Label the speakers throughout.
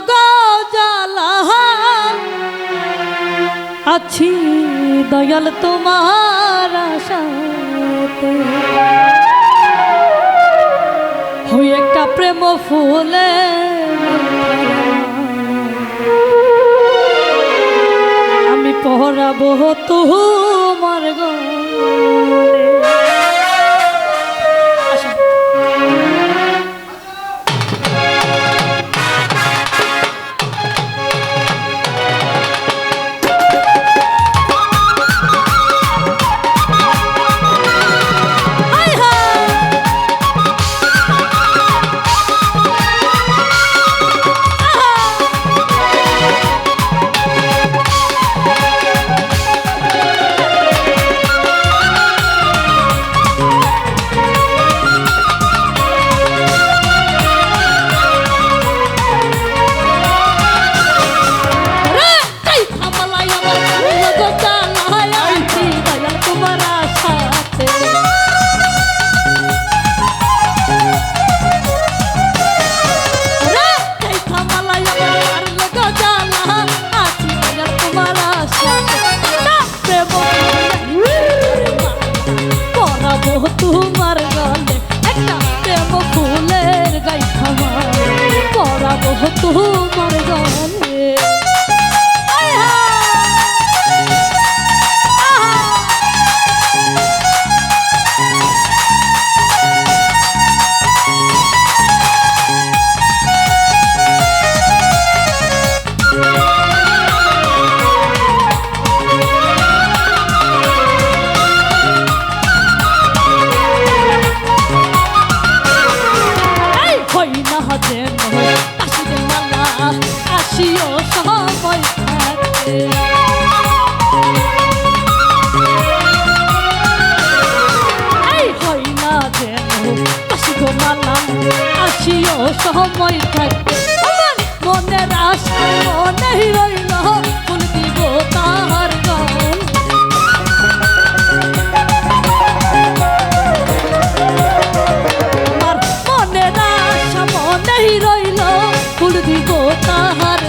Speaker 1: গো আছি দয়াল তোমার আশাতে। হই একটা প্রেম ফুলে। আমি পহরাবো তোমার গলে। তোমার গলে সময় থাকবে। আমার মনের আশা মনে রইল ফুল দিব তাহার গল আমার মনে আশা মনেই রইল ফুল দিব তাহার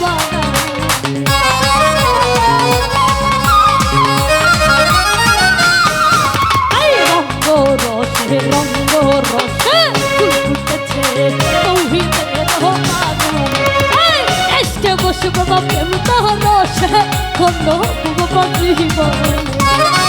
Speaker 1: বাগান এই রঙ্গ রসে রঙ্গ রসে ফুটেছে তৌহিদের এই এসকে বসে বাবা প্রেম তাহার রসে খন্ড বাবা জীবন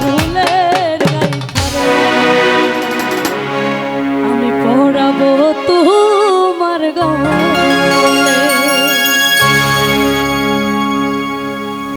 Speaker 1: ভুলে